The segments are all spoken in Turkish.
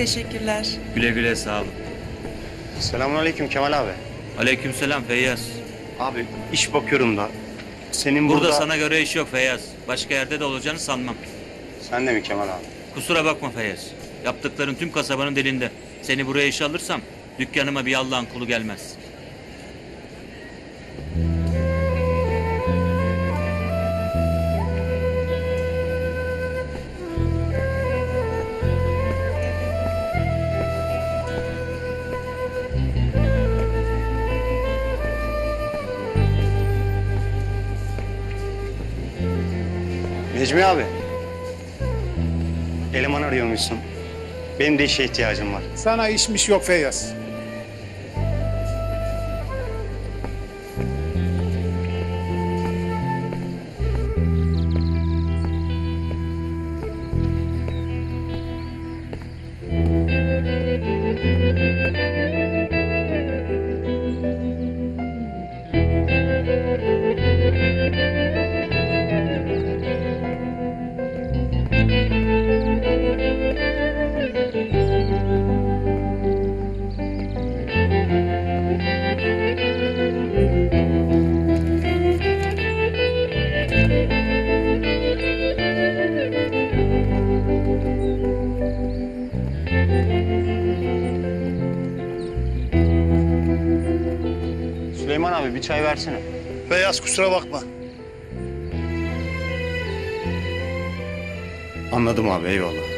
teşekkürler. Güle güle sağ olun. Selamünaleyküm Kemal abi. Aleykümselam Feyyaz. Abi iş bakıyorum da. Senin Burada, burada... sana göre iş yok Feyyaz. Başka yerde de olacağını sanmam. Sen de mi Kemal abi? Kusura bakma Feyyaz. Yaptıkların tüm kasabanın dilinde. Seni buraya işe alırsam dükkanıma bir Allah'ın kulu gelmez. Necmi abi. Eleman arıyormuşsun. Benim de işe ihtiyacım var. Sana işmiş yok Feyyaz. Süleyman abi bir çay versene. Feyyaz kusura bakma. Anladım abi eyvallah.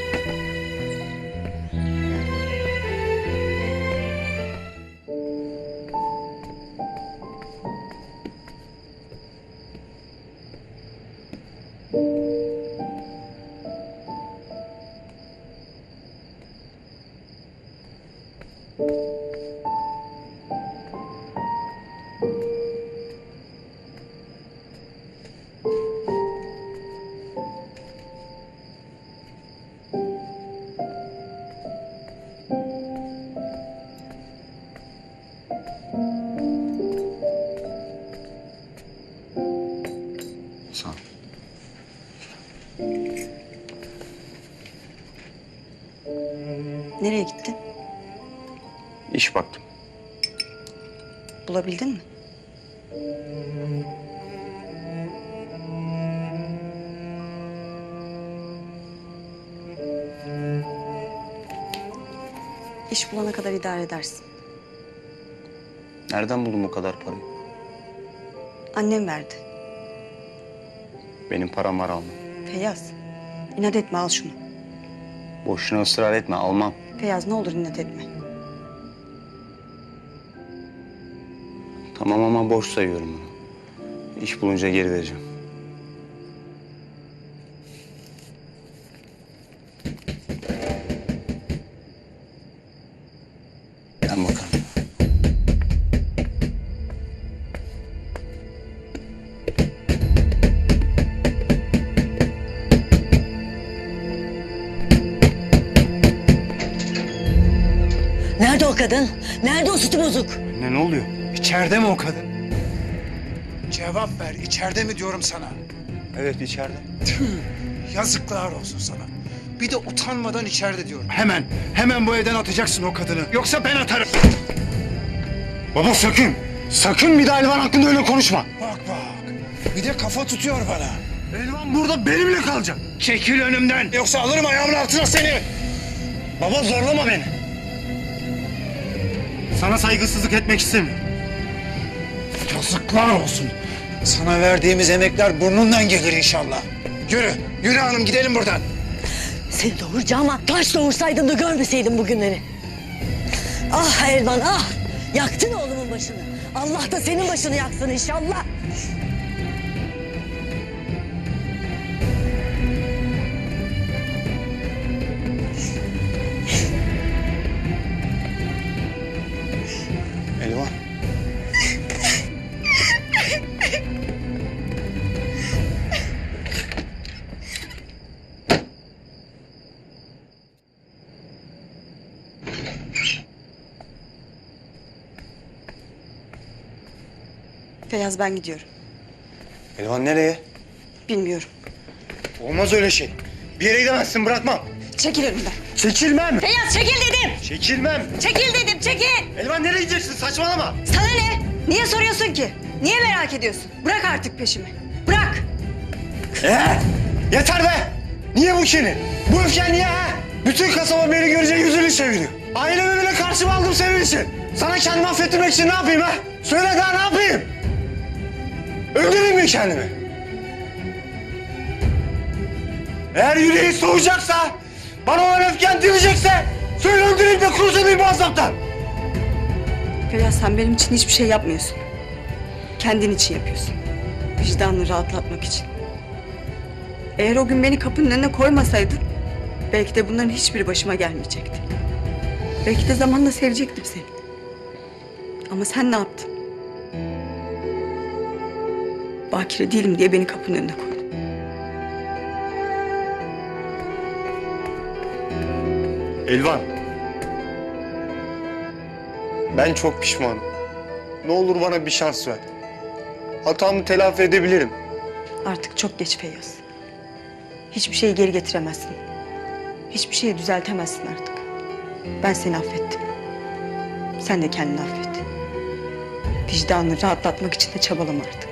Sağ ol. Nereye gittin? İş baktım. Bulabildin mi? İş bulana kadar idare edersin. Nereden buldun bu kadar parayı? Annem verdi. Benim param var almam. Feyyaz, inat etme al şunu. Boşuna ısrar etme almam. Feyyaz ne olur inat etme. Tamam ama boş sayıyorum bunu. İş bulunca geri vereceğim. Ben bakarım. O kadın? Nerede o sütü bozuk? Ne ne oluyor? İçeride mi o kadın? Cevap ver. içeride mi diyorum sana? Evet içeride. Tüh, yazıklar olsun sana. Bir de utanmadan içeride diyorum. Hemen, hemen bu evden atacaksın o kadını. Yoksa ben atarım. Baba sakın. Sakın bir daha Elvan hakkında öyle konuşma. Bak bak. Bir de kafa tutuyor bana. Elvan burada benimle kalacak. Çekil önümden. Yoksa alırım ayağımın altına seni. Baba zorlama beni. Sana saygısızlık etmek istemiyorum. Yazıklar olsun. Sana verdiğimiz emekler burnundan gelir inşallah. Yürü, yürü hanım gidelim buradan. Seni doğuracağıma taş doğursaydın da görmeseydin bugünleri. Ah Elvan ah! Yaktın oğlumun başını. Allah da senin başını yaksın inşallah. Feyyaz ben gidiyorum. Elvan nereye? Bilmiyorum. Olmaz öyle şey. Bir yere gidemezsin bırakmam. Çekil önümden. Çekilmem. Feyyaz çekil dedim. Çekilmem. Çekil dedim çekil. Elvan nereye gideceksin saçmalama. Sana ne? Niye soruyorsun ki? Niye merak ediyorsun? Bırak artık peşimi. Bırak. Ee, yeter be. Niye bu kini? Bu öfken niye ha? Bütün kasaba beni görünce yüzünü çeviriyor. Ailemi bile karşıma aldım senin için. Sana kendimi affettirmek için ne yapayım ha? Söyle daha ne yapayım? Öldüreyim mi kendimi? Eğer yüreği soğuyacaksa, bana olan öfken dinleyecekse söyle öldüreyim de kurtulayım bu azaptan. Feyyaz sen benim için hiçbir şey yapmıyorsun. Kendin için yapıyorsun. Vicdanını rahatlatmak için. Eğer o gün beni kapının önüne koymasaydın... ...belki de bunların hiçbiri başıma gelmeyecekti. Belki de zamanla sevecektim seni. Ama sen ne yaptın? Bakire değilim diye beni kapının önüne koydun. Elvan. Ben çok pişmanım. Ne olur bana bir şans ver. Hatamı telafi edebilirim. Artık çok geç Feyyaz. Hiçbir şeyi geri getiremezsin. Hiçbir şeyi düzeltemezsin artık. Ben seni affettim. Sen de kendini affet. Vicdanını rahatlatmak için de çabalama artık.